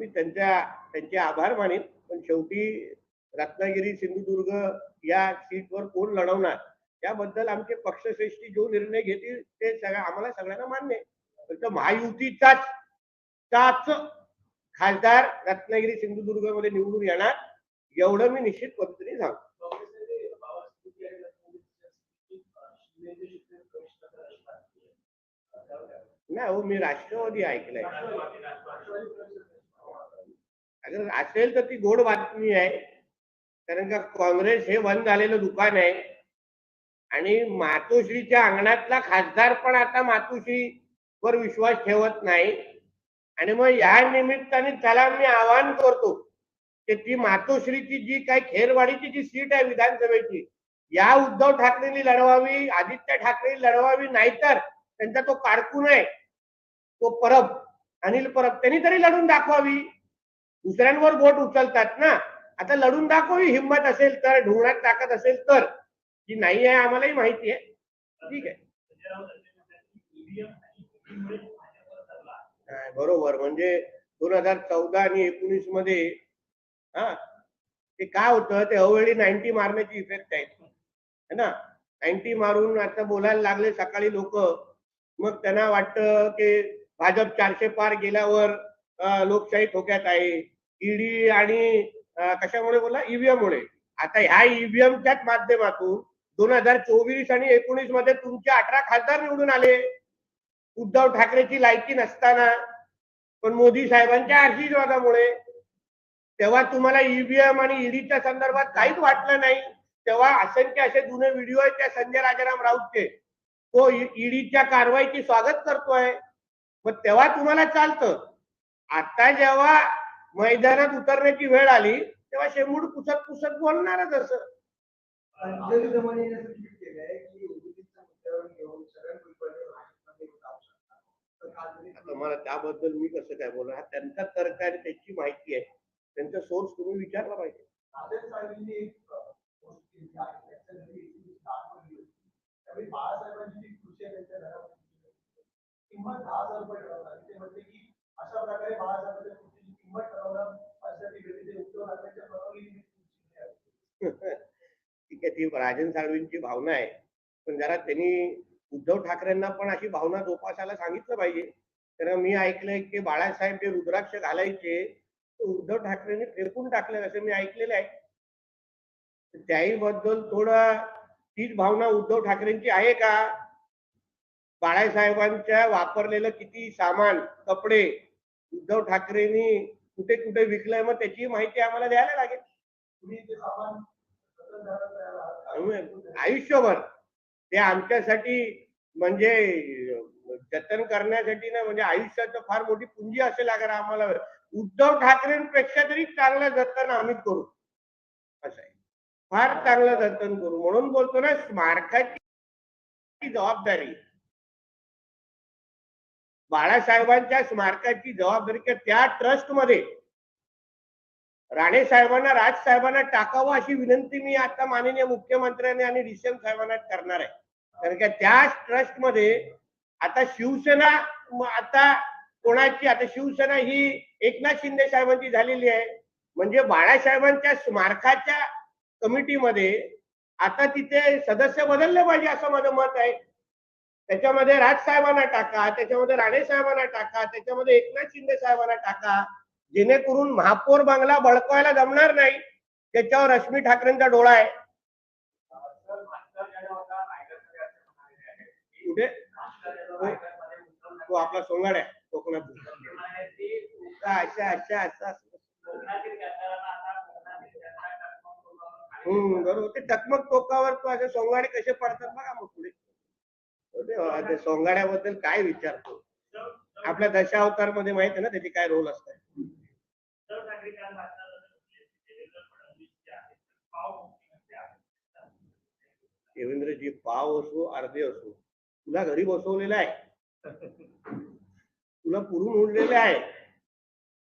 मी त्यांच्या त्यांचे आभार मानेन पण शेवटी रत्नागिरी सिंधुदुर्ग या सीटवर कोण लढवणार त्याबद्दल आमचे पक्षश्रेष्ठी जो निर्णय घेतील ते सगळ्या आम्हाला सगळ्यांना मान्य आहे. फक्त महायुतीचाच खासदार रत्नागिरी सिंधुदुर्गमध्ये निवडून येणार एवढं मी निश्चित पद्धतीने सांगतो. नाही हो मी राष्ट्रवादी ऐकलंय. अगर असेल तर ती गोड बातमी आहे. कारण का काँग्रेस हे बंद झालेलं दुकान आहे. आणि मातोश्रीच्या अंगणातला खासदार पण आता मातोश्री वर विश्वास ठेवत नाही. आणि मग या निमित्ताने त्याला मी आवाहन करतो की ती मातोश्रीची जी काही खेरवाडीची जी सीट आहे विधानसभेची या उद्धव ठाकरेंनी लढवावी आदित्य ठाकरे लढवावी नाहीतर त्यांचा तो कारकून आहे. तो परब अनिल परब त्यांनी तरी लढून दाखवावी. दुसऱ्यांवर बोट उचलतात ना. आता लढून दाखवावी हिंमत असेल तर ढोंगणात ताकद असेल तर. ही नाही आहे आम्हालाही माहिती आहे. ठीक आहे. बरोबर. म्हणजे दोन हजार चौदा आणि एकोणीसमध्ये हा ते काय होतं? ते अवेळी नाईन्टी मारण्याची इफेक्ट आहे. है ना? नाईन्टी मारून आता बोलायला लागले सकाळी लोक. मग त्यांना वाटतं की भाजप चारशे पार गेल्यावर लोकशाही धोक्यात आहे. ईडी आणि कशामुळे बोला ईव्हीएम मुळे आता ह्या ईव्हीएमच्याच माध्यमातून दोन हजार चोवीस आणि एकोणीसमध्ये तुमचे अठरा खासदार निवडून आले. उद्धव ठाकरेची लायकी नसताना पण मोदी साहेबांच्या आशीर्वादामुळे. तेव्हा तुम्हाला ईव्हीएम आणि ईडीच्या संदर्भात काहीच वाटलं नाही. तेव्हा असंख्य असे जुने व्हिडिओ आहेत त्या संजय राजाराम राऊतचे. तो ईडीच्या कारवाईची स्वागत करतोय. मग तेव्हा तुम्हाला चालतं. आता जेव्हा मैदानात उतरण्याची वेळ आली तेव्हा शेंबूड पुसत पुसत बोलणारच असं. आता मला त्याबद्दल मी कसं काय बोलणार? हा त्यांचा तर्क आहे आणि त्याची माहिती आहे. त्यांचा सोर्स तुम्ही विचारला पाहिजे. बाळासाहेबांची जी अशा प्रकारे बाळासाहेबांच्या कृतीची किंमत ठरवणं माझ्यासाठी गरजेचे उद्धव ठाकरेंच्या परवानगी ठीक आहे ती राजन साळवींची भावना आहे. पण जरा त्यांनी उद्धव ठाकरेंना पण अशी भावना जोपासायला सांगितलं पाहिजे. कारण मी ऐकलंय की बाळासाहेब जे रुद्राक्ष घालायचे उद्धव ठाकरेंनी फेकून टाकले असं मी ऐकलेलं आहे. त्याही बद्दल थोडं तीच भावना उद्धव ठाकरेंची आहे का? बाळासाहेबांच्या वापरलेलं किती सामान कपडे उद्धव ठाकरेंनी कुठे कुठे विकलंय मग त्याची माहिती आम्हाला द्यायला लागेल. आयुष्यभर ते आमच्यासाठी म्हणजे जतन करण्यासाठी ना म्हणजे आयुष्याचं फार मोठी पुंजी असेल अगर आम्हाला. उद्धव ठाकरेंपेक्षा तरी चांगलं जतन आम्ही करू. असं आहे. फार चांगलं जतन करू. म्हणून बोलतो ना स्मारकाची जबाबदारी बाळासाहेबांच्या स्मारकाची जबाबदारी किंवा त्या ट्रस्टमध्ये राणे साहेबांना राज साहेबांना टाकावं अशी विनंती मी आता माननीय मुख्यमंत्र्यांनी आणि डिसेम साहेबांना करणार आहे. कारण की त्याच ट्रस्टमध्ये आता शिवसेना आता कोणाची आता शिवसेना ही एकनाथ शिंदे साहेबांची झालेली आहे. म्हणजे बाळासाहेबांच्या स्मारकाच्या कमिटीमध्ये आता तिथे सदस्य बदलले पाहिजे असं माझं मत आहे. त्याच्यामध्ये राज साहेबांना टाका त्याच्यामध्ये राणे साहेबांना टाका त्याच्यामध्ये एकनाथ शिंदे साहेबांना टाका. जेणेकरून महापौर बंगला बळकवायला जमणार नाही. त्याच्यावर रश्मी ठाकरेंचा डोळा आहे. कुठे तो आपला सोंगाड आहे कोकणात. अच्छा अच्छा अच्छा हम्म बरोबर. ते टकमक टोकावर तो असे सोंगाडे कसे पडतात बघा मग पुढे. सोंगाड्याबद्दल काय विचारतो? आपल्या दशावतारमध्ये माहीत आहे ना त्याची काय रोल असतात देवेंद्रजी पाव असो अर्धे असो तुला घरी बसवलेलं आहे. तुला पुरून उडलेलं आहे.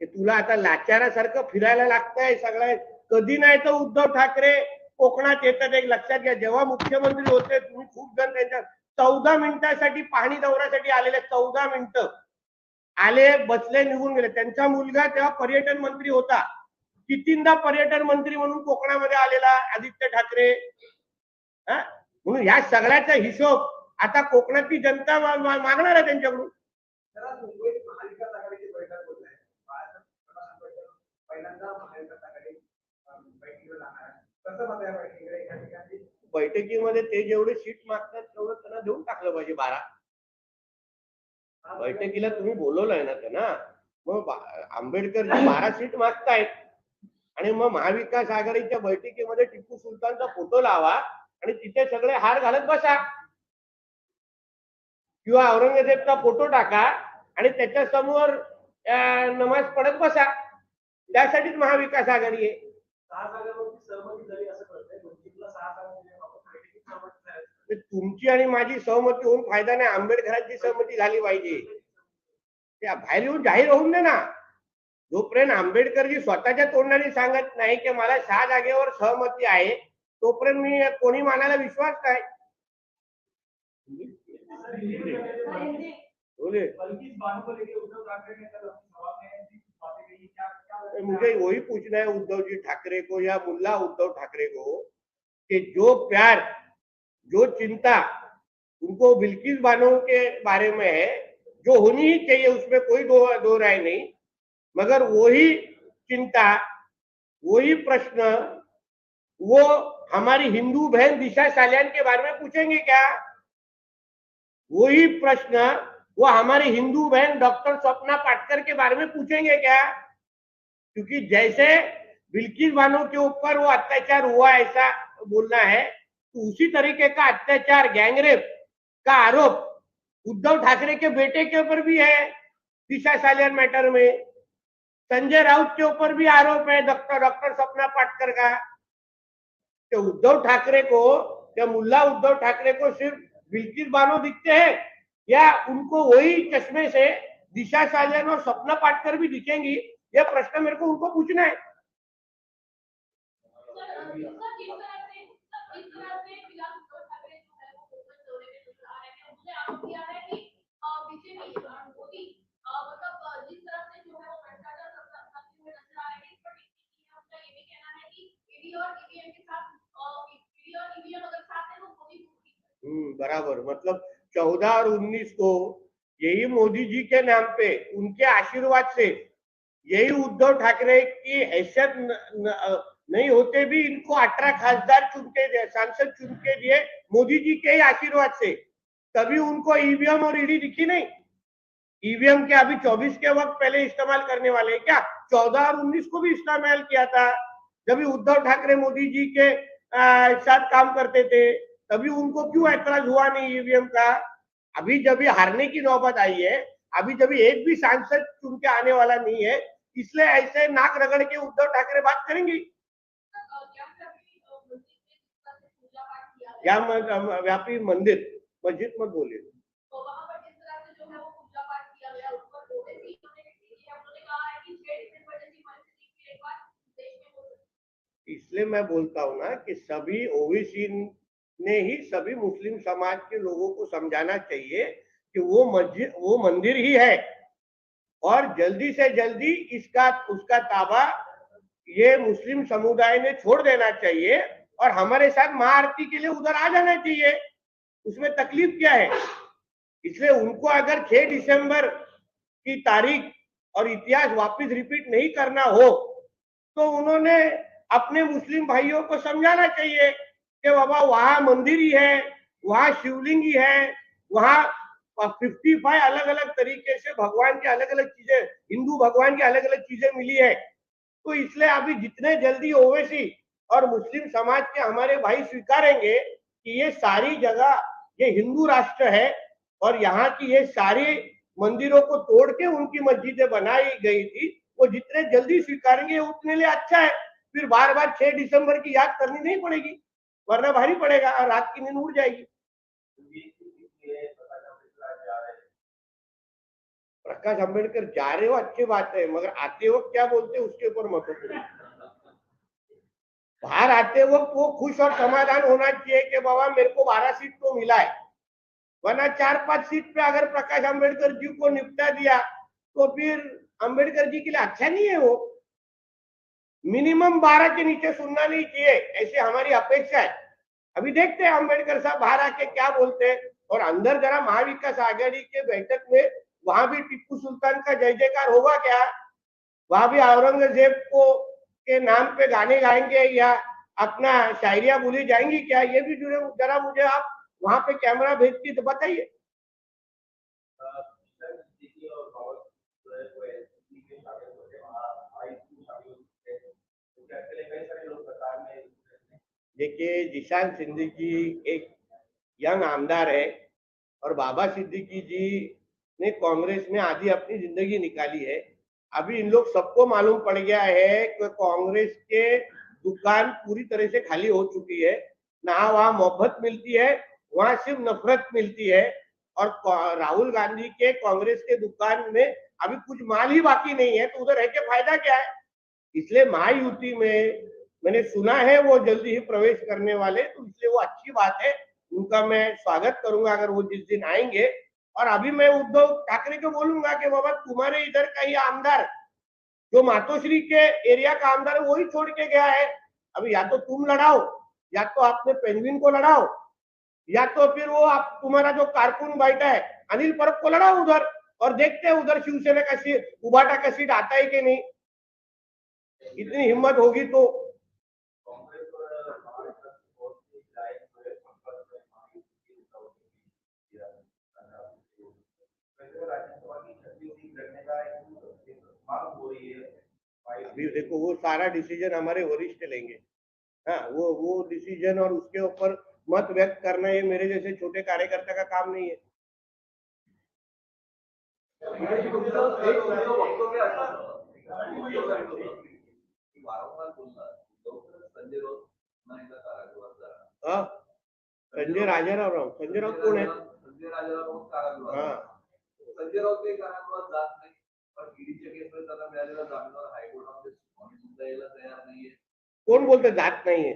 की तुला आता लाचारासारखं फिरायला लागतंय सगळ्या कधी नाही तर उद्धव ठाकरे कोकणात येतात. एक लक्षात घ्या जेव्हा मुख्यमंत्री होते तुम्ही खूप जण त्यांच्या चौदा मिनिटासाठी पाहणी दौऱ्यासाठी आलेले चौदा मिनिटं. आले बसले निघून गेले. त्यांचा मुलगा तेव्हा पर्यटन मंत्री होता. कितींदा पर्यटन मंत्री म्हणून कोकणामध्ये आलेला आदित्य ठाकरे. हा? म्हणून ह्या सगळ्याचा हिशोब आता कोकणातली जनता मागणार आहे त्यांच्याकडून. पहिल्यांदा ठिकाणी बैठकीमध्ये ते जेवढे सीट मागतात तेवढं त्यांना देऊन टाकलं पाहिजे बारा. बैठकीला तुम्ही बोलवलंय ना त्यांना. मग आंबेडकरची बारा सीट मागतायत. आणि मग महाविकास आघाडीच्या बैठकीमध्ये टिपू सुलतानचा फोटो लावा आणि तिथे सगळे हार घालत बसा. किंवा औरंगजेबचा फोटो टाका आणि त्याच्यासमोर नमाज पडत बसा. त्यासाठीच महाविकास आघाडी आहे सहा जागांवरती सहमती झाली असं कळतंय वंचितला सहा जागा दिल्याबाबत बैठकीत सहमती झाली. तर तुमची आणि माझी सहमती होऊन फायदा नाही. आंबेडकरांची सहमती झाली पाहिजे. त्या बाहेर येऊन जाहीर होऊन दे ना. जोपर्यंत आंबेडकरजी स्वतःच्या तोंडाने सांगत नाही की मला सहा जागेवर सहमती आहे तोपर्यंत मी कोणी मानायला विश्वास काय? मुझे वही पूछना है उद्धव जी ठाकरे को या मुल्ला उद्धव ठाकरे को कि जो प्यार जो चिंता उनको बिल्किस बानो के बारे में है, जो होनी ही चाहिए, उसमें कोई दो दो राय नहीं। मगर वही चिंता वही प्रश्न, वो हमारी हिंदू बहन दिशा सालियान के बारे में पूछेंगे क्या? वही प्रश्न, वो हमारी हिंदू बहन डॉक्टर स्वप्ना पाटकर के बारे में पूछेंगे क्या? क्योंकि जैसे बिल्किस बानो के ऊपर वो अत्याचार हुआ, ऐसा बोलना है उसी तरीके का अत्याचार, गैंगरेप का आरोप उद्धव ठाकरे के बेटे के ऊपर भी है, दिशा सालियन मैटर में। संजय राउत के ऊपर भी आरोप है, डॉक्टर डॉक्टर सपना पाटकर का। तो उद्धव ठाकरे को, या मुल्ला उद्धव ठाकरे को सिर्फ़ बिल्किस बानो दिखते हैं, या उनको वही चश्मे से दिशा सालियन और सपना पाटकर भी दिखेंगी, यह प्रश्न मेरे को उनको पूछना है। बराबर। मतलब चौदह और उन्नीस को यही मोदी जी के नाम पे, उनके आशीर्वाद से, यही उद्धव ठाकरे की हैसियत नहीं होते भी इनको अठारह खासदार चुन के सांसद चुन के दिए मोदी जी के ही आशीर्वाद से। तभी उनको ईवीएम और ईडी दिखी नहीं। ईवीएम के अभी 24 के वक्त पहले इस्तेमाल करने वाले हैं। क्या? 14 और 19 को भी इस्तेमाल किया था। जब उद्धव ठाकरे मोदी जी के आ, साथ काम करते थे तभी उनको क्यों ऐतराज हुआ नहीं ईवीएम का? अभी जब ये हारने की नौबत आई है अभी जब एक भी सांसद चुन के आने वाला नहीं है इसलिए ऐसे नाक रगड़ के उद्धव ठाकरे बात करेंगे। या व्यापी मंदिर। मस्जिद मत बोलिए। इसलिए मैं बोलता हूँ ना कि सभी ओबीसी ने ही सभी मुस्लिम समाज के लोगों को समझाना चाहिए कि वो मस्जिद वो मंदिर ही है। और जल्दी से जल्दी इसका उसका ताबा ये मुस्लिम समुदाय ने छोड़ देना चाहिए और हमारे साथ महाआरती के लिए उधर आ जाना चाहिए। उसमें तकलीफ़ क्या है? इसलिए उनको अगर 6 दिसंबर की तारीख और इतिहास वापस रिपीट नहीं करना हो तो उन्होंने अपने मुस्लिम भाइयों को समझाना चाहिए कि बाबा, वहाँ मंदिर ही है, वहाँ शिवलिंग ही है, वहाँ फिफ्टी फाइव अलग अलग तरीके से भगवान की अलग अलग चीज़ें, हिंदू भगवान की अलग अलग चीज़ें मिली है। तो इसलिए अभी जितने जल्दी ओवैसी और मुस्लिम समाज के हमारे भाई स्वीकारेंगे कि ये सारी जगह ये हिंदू राष्ट्र है और यहाँ की ये सारी मंदिरों को तोड़ के उनकी मस्जिदें बनाई गई थी, वो जितने जल्दी स्वीकारेंगे उतने लिए अच्छा है फिर बार बार छह दिसंबर की याद करनी नहीं पड़ेगी, वरना भारी पड़ेगा और रात की नींद उड़ जाएगी प्रकाश अंबेडकर जा रहे हो, अच्छी बात है, मगर आते वक्त क्या बोलते उसके ऊपर है। बाहर आते वक्त वो खुश और समाधान होना चाहिए कि बाबा मेरे को बारह सीट तो मिला है। वरना चार पाँच सीट पे अगर प्रकाश अंबेडकर जी को निपटा दिया तो फिर अंबेडकर जी के लिए अच्छा नहीं है वो। मिनिमम बारह के नीचे सुनना नहीं चाहिए, ऐसी हमारी अपेक्षा है। अभी देखते हैं अंबेडकर साहब बाहर आके क्या बोलते हैं। और अंदर जरा महाविकास आघाड़ी के बैठक में वहाँ भी टिप्पू सुल्तान का जय जयकार होगा क्या? वहाँ भी औरंगज़ेब को के नाम पे गाने गाएँगे या अपना शायरिया बोली जाएँगी क्या? ये भी जुड़े जरा मुझे आप वहाँ पे कैमरा भेज के तो बताइए। जो देखिए, जिशान सिद्दीकी एक यंग आमदार है और बाबा सिद्दीकी जी ने कांग्रेस में आधी अपनी ज़िंदगी निकाली है। अभी इन लोग सबको मालूम पड़ गया है कि कांग्रेस के दुकान पूरी तरह से खाली हो चुकी है। ना वहाँ मोहब्बत मिलती है, वहाँ सिर्फ़ नफरत मिलती है। और राहुल गांधी के कांग्रेस के दुकान में अभी कुछ माल ही बाकी नहीं है तो उधर रह के फ़ायदा क्या है? इसलिए महायुति में मैंने सुना है वो जल्दी ही प्रवेश करने वाले तो इसलिए वो अच्छी बात है। उनका मैं स्वागत करूँगा, अगर वो जिस दिन आएँगे और अभी मैं उद्धव ठाकरे को बोलूँगा कि बाबा तुम्हारे इधर का ही आमदार, जो मातोश्री के एरिया का आमदार है वही छोड़ के गया है। अभी या तो तुम लड़ाओ, या तो आपने पेंगुइन को लड़ाओ, या तो फिर वो आप, तुम्हारा जो कारकुन बैठा है, अनिल परब को लड़ाओ उधर और देखते हैं उधर शिवसेना का सीट, उबाटा का सीट आता है कि नहीं। इतनी हिम्मत होगी तो कांग्रेस और महाराष्ट्र की बहुत सी जाए जो है संपर्क में महायुति के नेताओं के बीच किया वैसे राज्यसभा की छठी सीट लड़ने का एक एक मांग हो रही है अभी देखो वो सारा डिसीज़न हमारे वरिष्ठ लेंगे। हाँ वो वो डिसीज़न और उसके ऊपर मत व्यक्त करना ये मेरे जैसे छोटे कार्यकर्ता का काम नहीं है। संजय कारागृहात हाँ संजय राजाराव राव। संजय राव कोण आहे संजय राजाराव कारागृहात हा। संजय राऊत काही कारागृहात जात नाही। कोण बोलतं जात नाहीये.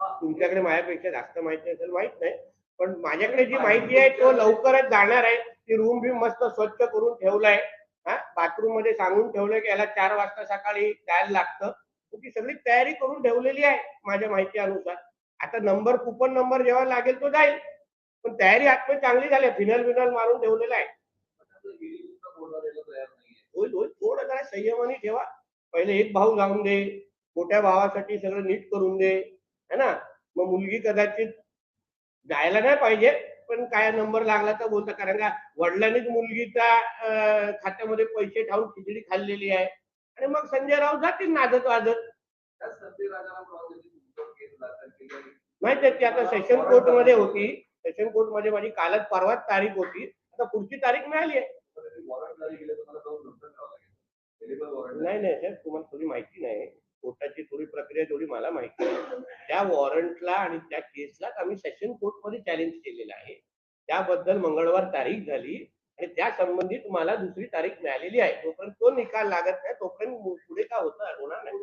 तुमच्याकडे माझ्यापेक्षा जास्त माहिती असेल माहीत नाही. पण माझ्याकडे जी माहिती आहे तो लवकरच जाणार आहे. ती रूम बी मस्त स्वच्छ करून ठेवलाय. हा? बाथरूममध्ये सांगून ठेवलंय की याला चार वाजता सकाळी जायला लागतं. ती सगळी तयारी करून ठेवलेली आहे माझ्या माहिती अनुसार आता नंबर कुपन नंबर जेव्हा लागेल तो जाईल. पण तयारी आतमध्ये चांगली झाली फिनल विनल मारून ठेवलेला आहे. होईल होईल थोडं जरा संयमाने ठेवा. पहिले एक भाऊ लावून दे मोठ्या भावासाठी सगळं नीट करून दे है ना? मग मुलगी कदाचित जायला नाही पाहिजे पण काय नंबर लागला तर बोलता. कारण का वडिलांनीच मुलगीच्या खात्यामध्ये पैसे ठेवून खिचडी खाल्लेली आहे. आणि मग संजय राव जातील नाजत वाजत. त्याच माहिती ती आता सेशन कोर्टमध्ये होती. सेशन कोर्टमध्ये माझी कालच परवाच तारीख होती. आता पुढची तारीख मिळाली आहे. वॉरंट जारी केलं तुम्हाला जाऊन नंतर करावं लागेल. Available warrant नाही नाही साहेब तुम्हाला थोडी माहिती नाही. कोर्टाची थोडी प्रक्रिया थोडी मला माहिती आहे त्या वॉरंटला आणि त्या केसला आम्ही सेशन कोर्टमध्ये चॅलेंज केलेलं आहे. त्याबद्दल मंगळवार तारीख झाली आणि त्या संबंधित मला दुसरी तारीख मिळालेली आहे. तोपर्यंत तो निकाल लागत नाही. तोपर्यंत पुढे का होतं? होणार नाही.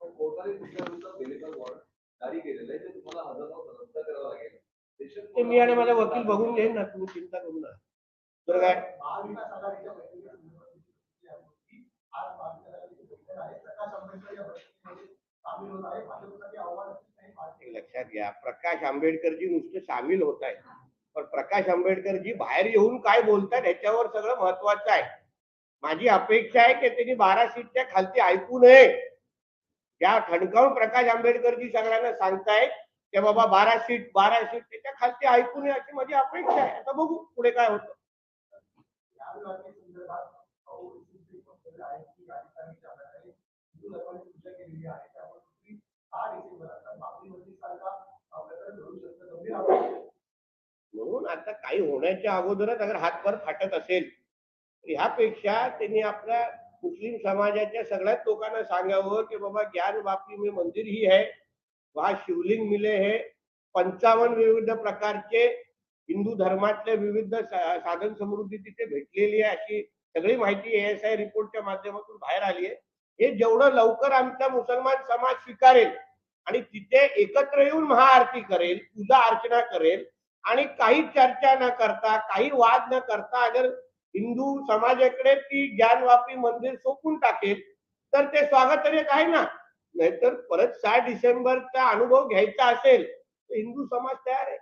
कोर्टाने वॉरंट जारी केलेलं आहे. ते तुम्हाला हजर रद्द करावं लागेल. ते मी आणि माझा वकील बघून घेईन ना तुम्ही चिंता करू नका. बरं काय? प्रकाश सामील होत आहे लक्षात घ्या प्रकाश आंबेडकरजी नुसते सामील होत आहेत. पण प्रकाश आंबेडकरजी बाहेर येऊन काय बोलतात ह्याच्यावर सगळं महत्वाचं आहे. माझी अपेक्षा आहे की त्यांनी बारा सीटच्या खालती ऐकू नये. त्या ठणकावून प्रकाश आंबेडकरजी सगळ्यांना सांगतायत की बाबा बारा सीट बारा सीट त्याच्या खालती ऐकून नये अशी माझी अपेक्षा आहे. आता बघू पुढे काय होतं. म्हणून आता काही होण्याच्या अगोदरच अगर हातभर फाटत असेल तर ह्यापेक्षा त्यांनी आपल्या मुस्लिम समाजाच्या सगळ्याच लोकांना सांगावं की बाबा ज्ञान बापी मी मंदिर ही है वहाँ शिवलिंग मिले हे। पंचावन्न विविध प्रकारचे हिंदू धर्मातले विविध साधन समृद्धी तिथे भेटलेली आहे अशी सगळी माहिती एस आय रिपोर्टच्या माध्यमातून बाहेर आली आहे. हे जेवढं लवकर आमचा मुसलमान समाज स्वीकारेल आणि तिथे एकत्र येऊन महाआरती करेल पूजा अर्चना करेल आणि काही चर्चा न करता काही वाद न करता अगर हिंदू समाजाकडे ती ज्ञानवापी मंदिर सोपून टाकेल तर ते स्वागतार्हक आहे ना? नहींतर पर सात डिसेंबर का अनुभव घ्यायचा असेल हिंदू समाज तैयार है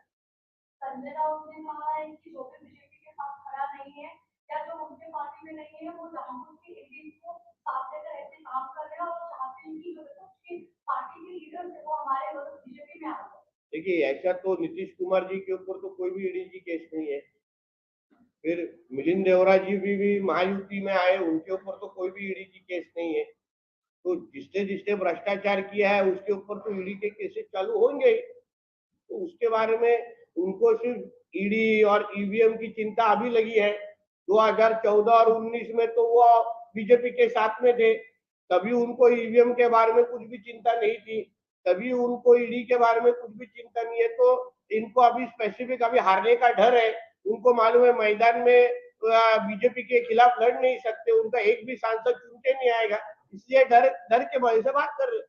देखिए ऐसा तो नीतीश कुमार जी के ऊपर तो कोई भी ईडी केस नहीं है। फिर मिलिंद देवरा जी भी, भी महायुति में आए उनके ऊपर तो कोई भी ईडी केस नहीं है। तो जिसने जिसने भ्रष्टाचार किया है, उसके ऊपर तो ईडी के केसेस चालू होंगे तो उसके बारे में उनको सिर्फ़ ईडी और ईवीएम की चिंता अभी लगी है। 2014 और 19 में तो वो बीजेपी के साथ में थे। तभी उनको ईवीएम के बारे में कुछ भी चिंता नहीं थी। तभी उनको ईडी के बारे में कुछ भी चिंता नहीं है। तो इनको अभी स्पेसिफिक अभी हारने का डर है। उनको मालूम है मैदान में बीजेपी के खिलाफ लड़ नहीं सकते। उनका एक भी सांसद चुनते नहीं आएगा। इसलिए डर डर के वजह से बात कर रहे हो।